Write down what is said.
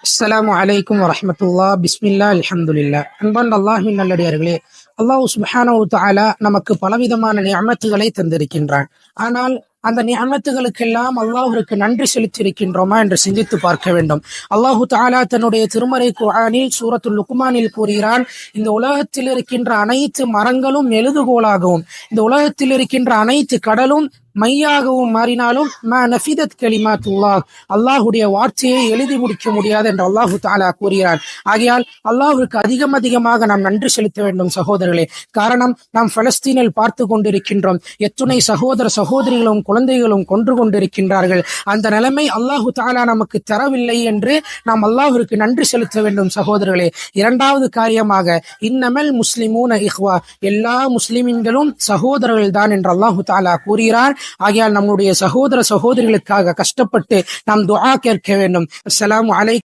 அஸ்லாம் வலைக்கம் வரமத்துல்லா பிஸ்மில்லா அலமதுல்லா அன்பான் அல்லாஹின் நல்லடியார்களே அல்லாஹ் சுப்ஹானஹு தாலா நமக்கு பலவிதமான நியமத்துகளை தந்திருக்கின்றான். ஆனால் அந்த நியமத்துகளுக்கெல்லாம் அல்லாஹ்விற்கு நன்றி செலுத்தியிருக்கின்றோமா என்று சிந்தித்து பார்க்க வேண்டும். அல்லாஹு தாலா தன்னுடைய திருமறை குரானில் சூரத்துல் லுக்மானில் கூறுகிறான் இந்த உலகத்தில் இருக்கின்ற அனைத்து மரங்களும் எழுதுகோலாகவும் இந்த உலகத்தில் இருக்கின்ற அனைத்து கடலும் மையாகவும் மாறினாலும் ம நஃபிதத் கலிமாத்துல்லாஹ் அல்லாஹுடைய வார்த்தையை எழுதி முடிக்க முடியாது என்று அல்லாஹு தாலா கூறுகிறார் ஆகையால் அல்லாஹுக்கு அதிகம் அதிகமாக நாம் நன்றி செலுத்த வேண்டும் சகோதரர்களே. காரணம் நாம் பலஸ்தீனில் பார்த்து கொண்டிருக்கின்றோம். எத்துணை சகோதர சகோதரிகளும் குழந்தைகளும் கொன்று கொண்டிருக்கின்றார்கள். அந்த நிலைமை அல்லாஹு தாலா நமக்கு தரவில்லை என்று நாம் அல்லாஹிற்கு நன்றி செலுத்த வேண்டும் சகோதரர்களே. இரண்டாவது காரியமாக இன்னமல் முஸ்லிமூன இஹ்வா எல்லா முஸ்லிம்களும் சகோதரர்கள் தான் என்று அல்லாஹு தாலா கூறுகிறார். ஆகையால் நம்முடைய சகோதர சகோதரிகளுக்காக கஷ்டப்பட்டு நாம் துஆ கேட்க வேண்டும். அஸ்ஸலாமு அலைக்கும்